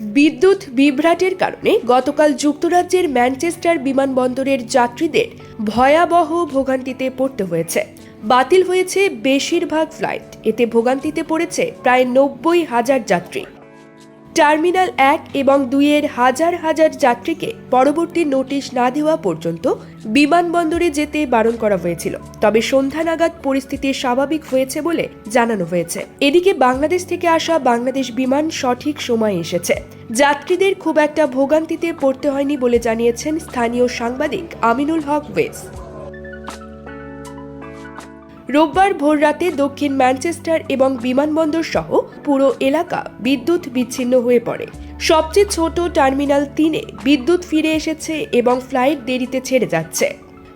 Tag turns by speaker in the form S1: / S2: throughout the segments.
S1: বিদ্যুৎ বিভ্রাটের কারণে গতকাল যুক্তরাজ্যের ম্যানচেস্টার বিমানবন্দরের যাত্রীদের ভয়াবহ ভোগান্তিতে পড়তে হয়েছে। বাতিল হয়েছে বেশিরভাগ ফ্লাইট। এতে ভোগান্তিতে পড়েছে প্রায় নব্বই হাজার যাত্রী। টার্মিনাল এক এবং দুইয়ের হাজার হাজার যাত্রীকে পরবর্তী নোটিশ না দেওয়া পর্যন্ত বিমানবন্দরে যেতে বারণ করা হয়েছিল। তবে সন্ধ্যা নাগাদ পরিস্থিতি স্বাভাবিক হয়েছে বলে জানানো হয়েছে। এদিকে বাংলাদেশ থেকে আসা বাংলাদেশ বিমান সঠিক সময়ে এসেছে। যাত্রীদের খুব একটা ভোগান্তিতে পড়তে হয়নি বলে জানিয়েছেন স্থানীয় সাংবাদিক আমিনুল হক ওয়েস। রোববার ভোররাতে দক্ষিণ ম্যানচেস্টার এবং বিমানবন্দর সহ পুরো এলাকা বিদ্যুৎ বিচ্ছিন্ন হয়ে পড়ে। সবচেয়ে ছোট টার্মিনাল তিনে বিদ্যুৎ ফিরে এসেছে এবং ফ্লাইট দেরিতে ছেড়ে যাচ্ছে।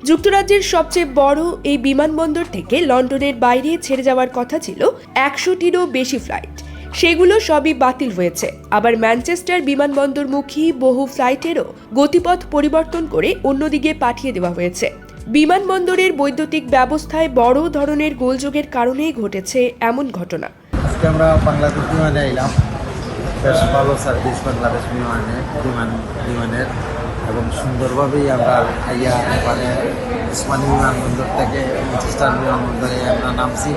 S1: যুক্তরাজ্যের সবচেয়ে বড় এই বিমানবন্দর থেকে লন্ডনের বাইরে ছেড়ে যাওয়ার কথা ছিল একশোটিরও বেশি ফ্লাইট। সেগুলো সবই বাতিল হয়েছে। আবার ম্যানচেস্টার বিমানবন্দরমুখী বহু ফ্লাইটেরও গতিপথ পরিবর্তন করে অন্যদিকে পাঠিয়ে দেওয়া হয়েছে। বিমানবন্দরের বৈদ্যুতিক ব্যবস্থায় বড় ধরনের গোলযোগের কারণেই ঘটেছে এমন ঘটনা।
S2: আজকে আমরা বাংলাদেশ বিমানে এলাম। বেশ ভালো সার্ভিস বাংলাদেশ বিমানে, বিমান, বিমানের এবং সুন্দরভাবেই আমরা আইয়া মানে উসমানী বিমানবন্দর থেকে ম্যানচেস্টার বিমানবন্দরে আমরা নামছি,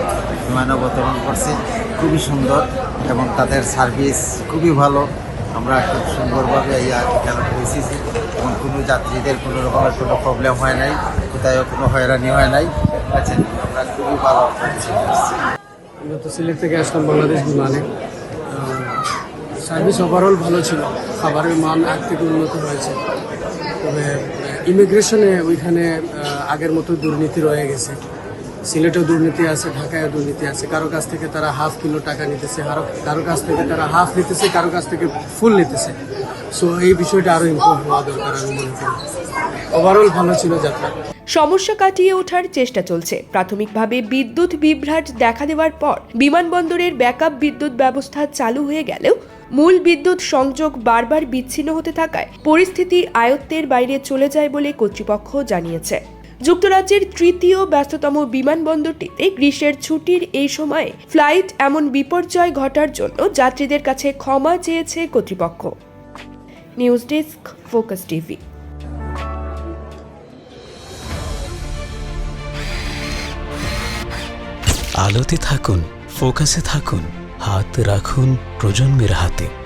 S2: বিমান অবতরণ করছি। খুবই সুন্দর এবং তাদের সার্ভিস খুবই ভালো। আমরা খুব সুন্দরভাবে আইয়া এখানে পৌঁছেছি। এবং কোনো যাত্রীদের কোনো রকমের কোনো প্রবলেম হয় নাই কোথাও কোনো হয়রানি হয় নাই। ঠিক আছে? আমরা খুবই ভালো
S3: আমরা তো সিলেট থেকে আসলাম, বাংলাদেশ বিমানে। সার্ভিস ওভারঅল ভালো ছিল। খাবারের মান আগ থেকে উন্নত হয়েছে। তবে ইমিগ্রেশনে ওইখানে আগের মতো দুর্নীতি রয়ে গেছে। সিলেটেও দুর্নীতি আছে, ঢাকায়ও দুর্নীতি আছে। কারও কাছ থেকে তারা হাফ কিলো টাকা নিতেছে, কারও কাছ থেকে তারা হাফ নিতেছে, কারও কাছ থেকে ফুল নিতেছে। সো এই বিষয়টা আরও ইম্প্রুভ হওয়া দরকার আমি মনে করি। ওভারঅল ভালো ছিল যাত্রা।
S1: সমস্যা কাটিয়ে ওঠার চেষ্টা চলছে। প্রাথমিকভাবে বিদ্যুৎ বিভ্রাট দেখা দেওয়ার পর বিমানবন্দরের ব্যাকআপ বিদ্যুৎ ব্যবস্থা চালু হয়ে গেলেও মূল বিদ্যুৎ সংযোগ বারবার বিচ্ছিন্ন হতে থাকায় পরিস্থিতি আয়ত্তের বাইরে চলে যায় বলে কর্তৃপক্ষ জানিয়েছে। যুক্তরাজ্যের তৃতীয় ব্যস্ততম বিমানবন্দরটিতে গ্রীষ্মের ছুটির এই সময়ে ফ্লাইট এমন বিপর্যয় ঘটার জন্য যাত্রীদের কাছে ক্ষমা চেয়েছে কর্তৃপক্ষ। News desk, Focus TV.
S4: আলোতে থাকুন, ফোকাসে থাকুন, হাত রাখুন প্রজন্মের হাতে।